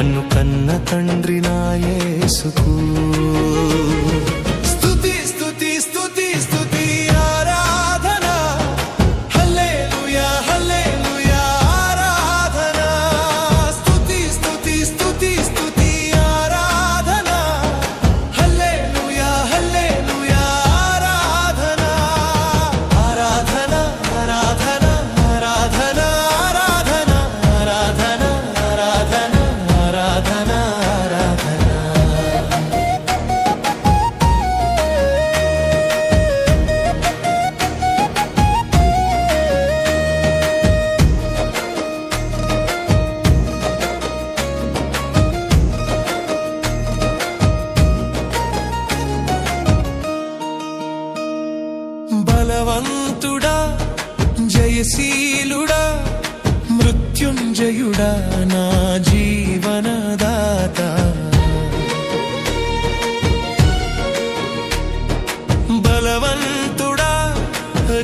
నన్ను కన్న తండ్రి నా భక్తుడా జయశీలుడా మృత్యుంజయుడా నా జీవనదాత. బలవంతుడా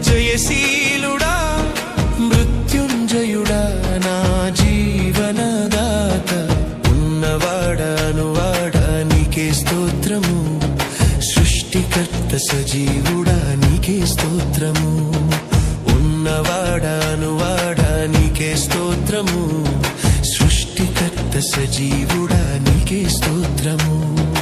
జయశీలుడా మృత్యుంజయుడా నా జీవనదాత. ఉన్నవాడానువాడా నీకే స్తోత్రము సృష్టికర్త సజీవుడా నీకే స్తోత్రము. ఉన్నవాడానువాడా నీకే స్తోత్రము. సృష్టికర్త సజీవుడా నీకే స్తోత్రము.